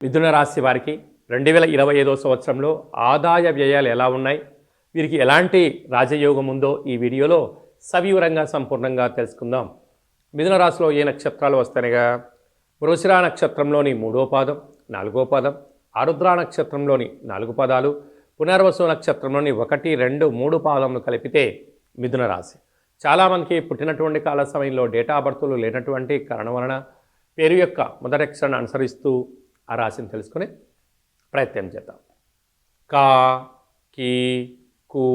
మిథున రాశి వారికి రెండు వేల ఇరవై ఐదో సంవత్సరంలో ఆదాయ వ్యయాలు ఎలా ఉన్నాయి? వీరికి ఎలాంటి రాజయోగం ఉందో ఈ వీడియోలో సవివరంగా సంపూర్ణంగా తెలుసుకుందాం. మిథున రాశిలో ఏ నక్షత్రాలు వస్తాయిగా? వృషిరా నక్షత్రంలోని మూడో పాదం నాలుగో పాదం ఆరుద్ర నక్షత్రంలోని నాలుగు పదాలు పునర్వసు నక్షత్రంలోని ఒకటి రెండు మూడు పాదములు కలిపితే మిథున రాశి. చాలామందికి పుట్టినటువంటి కాల సమయంలో డేటా బర్తులు లేనటువంటి కారణం వలన పేరు యొక్క మొదటి అక్షరాన్ని అనుసరిస్తూ ఆ రాశిని తెలుసుకుని ప్రయత్నం చేద్దాం. కా కీ కు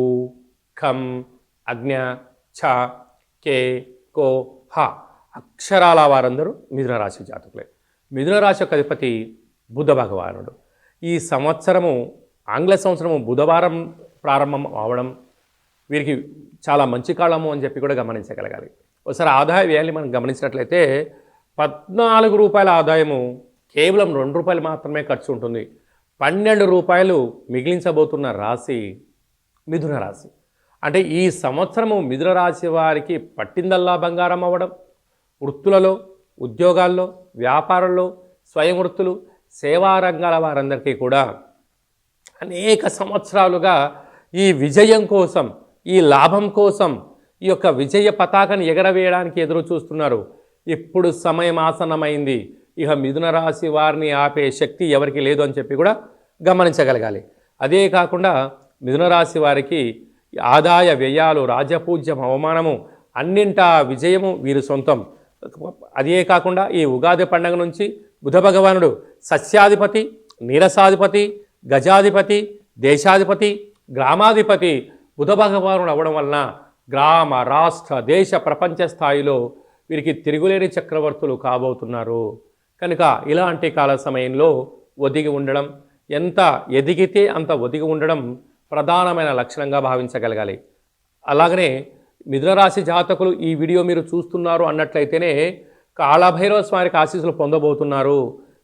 ఖం అజ్ఞ ఛ కే కో హ అక్షరాల వారందరూ మిథున రాశి జాతకులే. మిథున రాశి యొక్క అధిపతి బుధ భగవానుడు. ఈ సంవత్సరము ఆంగ్ల సంవత్సరము బుధవారం ప్రారంభం అవడం వీరికి చాలా మంచి కాలము అని చెప్పి కూడా గమనించగలగాలి. ఒకసారి ఆదాయ వ్యయాన్ని మనం గమనించినట్లయితే పద్నాలుగు రూపాయల ఆదాయము కేవలం రెండు రూపాయలు మాత్రమే ఖర్చు ఉంటుంది. పన్నెండు రూపాయలు మిగిలించబోతున్న రాశి మిథున రాశి. అంటే ఈ సంవత్సరము మిథున రాశి వారికి పట్టిందల్లా బంగారం అవ్వడం. వృత్తులలో ఉద్యోగాల్లో వ్యాపారంలో స్వయం వృత్తులు సేవా రంగాల వారందరికీ కూడా అనేక సంవత్సరాలుగా ఈ విజయం కోసం ఈ లాభం కోసం ఈ యొక్క విజయ పతాకను ఎగరవేయడానికి ఎదురు చూస్తున్నారు ఇప్పుడు సమయం ఆసన్నమైంది. ఇక మిథున రాశి వారిని ఆపే శక్తి ఎవరికి లేదు అని చెప్పి కూడా గమనించగలగాలి. అదే కాకుండా మిథున రాశి వారికి ఆదాయ వ్యయాలు రాజపూజ్యం అవమానము అన్నింటా విజయము వీరి సొంతం. అదే కాకుండా ఈ ఉగాది పండుగ నుంచి బుధ భగవానుడు సస్యాధిపతి నీరసాధిపతి గజాధిపతి దేశాధిపతి గ్రామాధిపతి బుధ భగవానుడు అవ్వడం వలన గ్రామ రాష్ట్ర దేశ ప్రపంచ స్థాయిలో వీరికి తిరుగులేని చక్రవర్తులు కాబోతున్నారు. కనుక ఇలాంటి కాల సమయంలో ఒదిగి ఉండడం ఎంత ఎదిగితే అంత ఒదిగి ఉండడం ప్రధానమైన లక్షణంగా భావించగలగాలి. అలాగనే మిథునరాశి జాతకులు ఈ వీడియో మీరు చూస్తున్నారు అన్నట్లయితేనే కాళభైరవ స్వామికి ఆశీస్సులు పొందబోతున్నారు.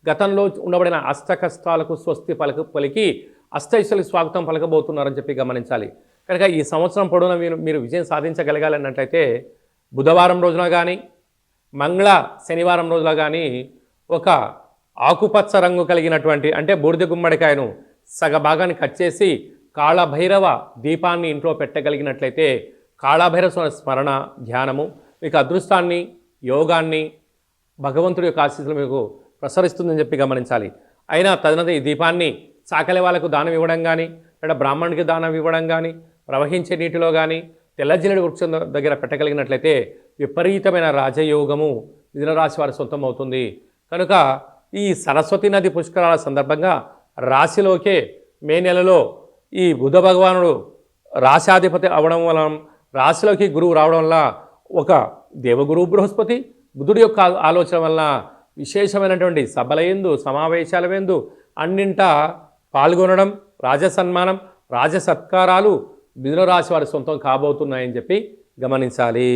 గతంలో ఉండబడిన అష్ట కష్టాలకు స్వస్తి పలక పలికి అష్టైశ్వర్య స్వాగతం పలకబోతున్నారని చెప్పి గమనించాలి. కనుక ఈ సంవత్సరం పొడవున మీరు మీరు విజయం సాధించగలగాలి అన్నట్లయితే బుధవారం రోజున కానీ మంగళ శనివారం రోజున కానీ ఒక ఆకుపచ్చ రంగు కలిగినటువంటి అంటే బూడిద గుమ్మడికాయను సగభాగాన్ని కట్ చేసి కాళభైరవ దీపాన్ని ఇంట్లో పెట్టగలిగినట్లయితే కాళభైరవ స్మరణ ధ్యానము మీకు అదృష్టాన్ని యోగాన్ని భగవంతుడి యొక్క ఆశీస్సులు మీకు ప్రసరిస్తుందని చెప్పి గమనించాలి. అయినా తదనది ఈ దీపాన్ని సాకలి వాళ్ళకు దానం ఇవ్వడం కానీ లేదా బ్రాహ్మణుడికి దానం ఇవ్వడం కానీ ప్రవహించే నీటిలో కానీ తెల్లజిల్లడి వృక్షం దగ్గర పెట్టగలిగినట్లయితే విపరీతమైన రాజయోగము మిథున రాశి వారి సొంతం అవుతుంది. కనుక ఈ సరస్వతి నది పుష్కరాల సందర్భంగా రాశిలోకే మే నెలలో ఈ బుధ భగవానుడు రాశాధిపతి అవడం వలన రాశిలోకి గురువు రావడం వల్ల ఒక దేవగురువు బృహస్పతి బుధుడి యొక్క ఆలోచన వల్ల విశేషమైనటువంటి సభల ఎందు సమావేశాల ఎందు అన్నింటా పాల్గొనడం రాజసన్మానం రాజసత్కారాలు మిథున రాశి వారి సొంతం కాబోతున్నాయని చెప్పి గమనించాలి.